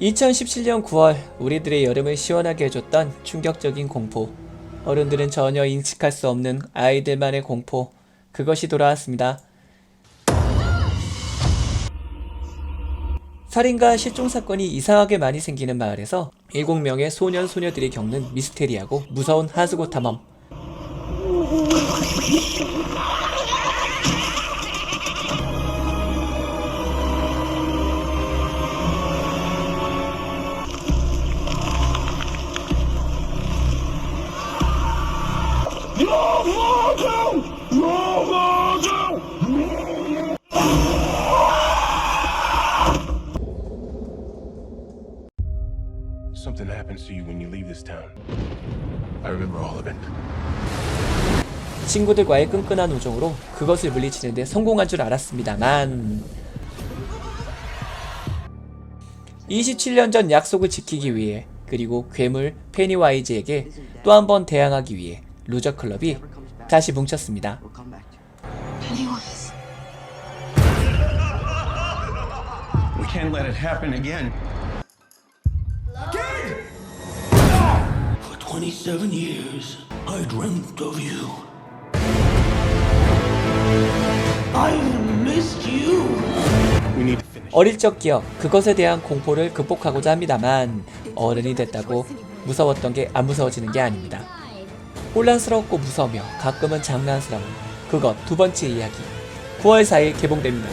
2017년 9월 우리들의 여름을 시원하게 해줬던 충격적인 공포. 어른들은 전혀 인식할 수 없는 아이들만의 공포. 그것이 돌아왔습니다. 살인과 실종 사건이 이상하게 많이 생기는 마을에서 7명의 소년 소녀들이 겪는 미스테리하고 무서운 하수구 탐험. Something happens to you when you leave this town. I remember all of it. 친구들과의 끈끈한 우정으로 그것을 물리치는데 성공한 줄 알았습니다만 27년 전 약속을 지키기 위해 그리고 괴물 페니와이즈에게 또 한 번 대항하기 위해 루저 클럽이 다시 뭉쳤습니다. Pennywise. We can't let it happen again. For 27 years, I dreamt of you. I missed you. We need to finish. 어릴 적 기억 그것에 대한 공포를 극복하고자 합니다만 어른이 됐다고 무서웠던 게 안 무서워지는 게 아닙니다. 혼란스럽고 무서우며 가끔은 장난스러운 그것 두 번째 이야기 9월 4일 개봉됩니다.